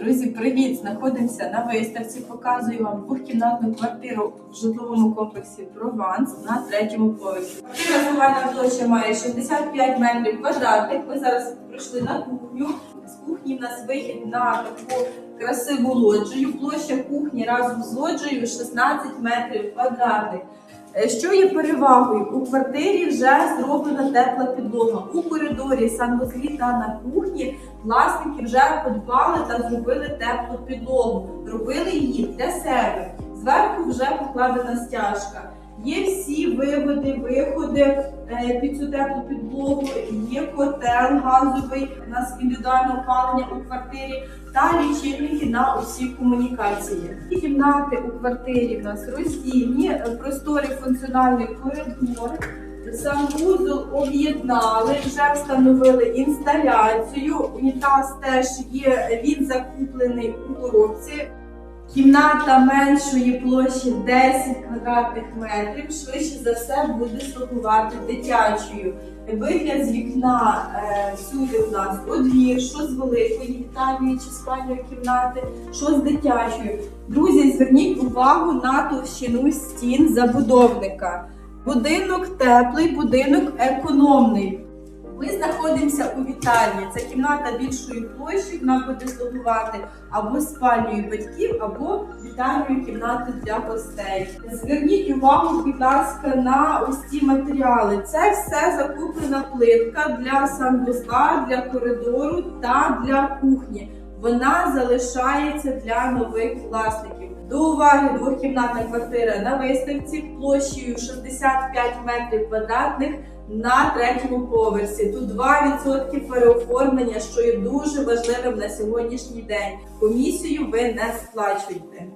Друзі, привіт! Знаходимося на виставці. Показую вам двохкімнатну квартиру в житловому комплексі Прованс на третьому поверсі. Квартира загальна площа має 65 метрів квадратних. Ми зараз прийшли на кухню. З кухні в нас вихід на таку красиву лоджію. Площа кухні разом з лоджією 16 метрів квадратних. Е, Що є перевагою? У квартирі вже зроблена тепла підлога. У коридорі, санвузлі та на кухні власники вже подбали та зробили теплу підлогу. Робили її для себе. Зверху вже покладена стяжка. Є всі виводи, виходи е, під цю теплу підлогу, є котел газовий, у нас індивідуальне опалення у квартирі та лічильники на усі комунікації. Кімнати у квартирі в нас роздільні, е, просторий функціональний коридор. Санвузол об'єднали, вже встановили інсталяцію. Унітаз теж є, він закуплений у коробці. Кімната меншої площі 10 квадратних метрів, швидше за все буде слугувати дитячою. Вигляд з вікна е, всюди у нас одвір, що з великої вітальної чи спальної кімнати, що з дитячою. Друзі, зверніть увагу на товщину стін забудовника. Будинок теплий, будинок економний. Ми знаходимося у вітальні. Це кімната більшої площі, вона буде слугувати або спальною батьків, або вітальною кімнатою для гостей. Зверніть увагу, будь ласка, на ось ці матеріали. Це все закуплена плитка для санвузла, для коридору та для кухні. Вона залишається для нових власників. До уваги двохкімнатна квартира на виставці площею 65 метрів квадратних на третьому поверсі. Тут 2% переоформлення, що є дуже важливим на сьогоднішній день. Комісію ви не сплачуєте.